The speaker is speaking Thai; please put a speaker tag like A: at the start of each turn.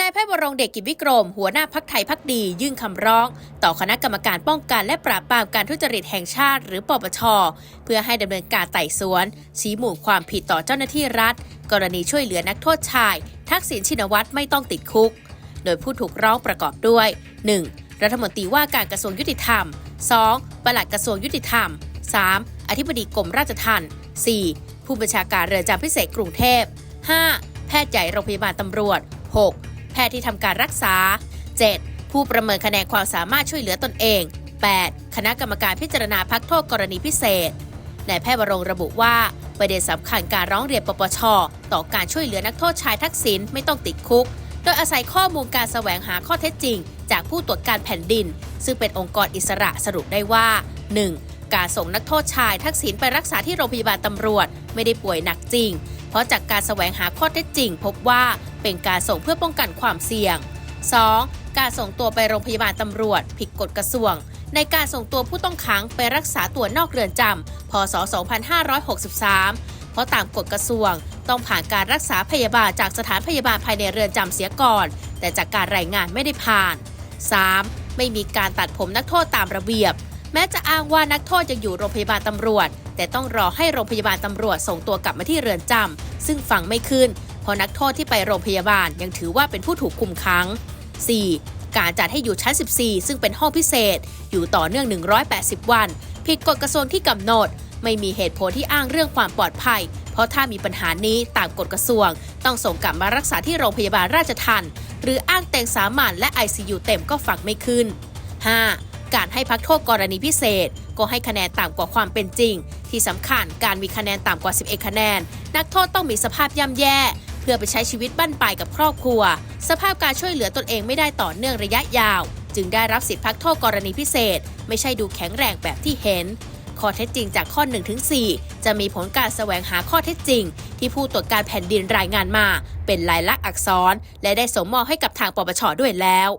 A: นายแพทย์วรงเดชกิจวิกรม หัวหน้าพักไทยพักดี ยื่นคำร้อง ต่อคณะกรรมการป้องกันและปราบปรามการทุจริตแห่งชาติ หรือปปช เพื่อให้ดำเนินการไต่สวน ชี้หมู่ความผิดต่อเจ้าหน้าที่รัฐ กรณีช่วยเหลือนักโทษชาย ทักษิณชินวัตรไม่ต้องติดคุก โดยผู้ถูกร้องประกอบด้วย 1. รัฐมนตรีว่าการกระทรวงยุติธรรม 2. ปลัดกระทรวงยุติธรรม 3. อธิบดีกรมราชทัณฑ์ 4. ผู้บัญชาการเรือนจำพิเศษกรุงเทพ 5. แพทย์ใหญ่โรงพยาบาลตำรวจ 6. แพทย์ที่ทำการรักษา 7. ผู้ประเมินคะแนนความสามารถช่วยเหลือตนเอง 8. คณะกรรมการพิจารณาพักโทษกรณีพิเศษนายแพทย์วรงระบุว่าประเด็นสำคัญการร้องเรียนปปช ต่อการช่วยเหลือนักโทษชายทักษิณไม่ต้องติดคุก โดยอาศัยข้อมูลการแสวงหาข้อเท็จจริง จากผู้ตรวจการแผ่นดิน ซึ่งเป็นองค์กรอิสระสรุปได้ว่า 1. การส่งนักโทษชายทักษิณไปรักษาที่โรงพยาบาลตำรวจ ไม่ได้ป่วยหนักจริง เพราะจากการแสวงหาข้อเท็จจริง พบว่าเป็นการส่งเพื่อป้องกันความเสี่ยง 2. การส่งตัวไปโรงพยาบาลตำรวจ ผิดกฎกระทรวง ในการส่งตัวผู้ต้องขังไปรักษาตัวนอกเรือนจำพศ 2563 เพราะตามกฎกระทรวง ต้องผ่านการรักษาพยาบาลจากสถานพยาบาลภายในเรือนจำเสียก่อน แต่จากการรายงานไม่ได้ผ่าน 3. ไม่มีการตัดผมนักโทษตามระเบียบ แม้จะอ้างว่านักโทษยังอยู่โรงพยาบาลตำรวจ แต่ต้องรอให้โรงพยาบาลตำรวจส่งตัวกลับมาที่เรือนจำซึ่งฟังไม่ขึ้น เพราะนักโทษที่ไปโรงพยาบาลยังถือว่าเป็นผู้ถูกคุมขัง 4. การจัดให้อยู่ชั้น 14 ซึ่งเป็นห้องพิเศษ อยู่ต่อเนื่อง 180 วัน ผิดกฎกระทรวงที่กำหนด ไม่มีเหตุผลที่อ้างเรื่องความปลอดภัย เพราะถ้ามีปัญหานี้ตามกฎกระทรวง ต้องส่งกลับมารักษาที่โรงพยาบาลราชทัณฑ์หรืออ้างเต็งสามัญและ ICU เต็มก็ฟังไม่ขึ้น 5. การให้พักโทษกรณีพิเศษ ก็ให้คะแนนต่ำกว่าความเป็นจริง ที่สำคัญการมีคะแนนต่ำกว่า 11 คะแนน นักโทษต้องมีสภาพย่ำแย่ เพื่อไปใช้ชีวิตบั้นปลายกับครอบครัว สภาพการช่วยเหลือตนเองไม่ได้ต่อเนื่องระยะยาว จึงได้รับสิทธิพักโทษกรณีพิเศษ ไม่ใช่ดูแข็งแรงแบบที่เห็นข้อเท็จจริงจากข้อ1ถึง4จะมีผลการแสวงหาข้อเท็จจริง ที่ผู้ตรวจการแผ่นดินรายงานมา เป็นลายลักษณ์อักษร และได้สมมอบให้กับทางปปชด้วยแล้ว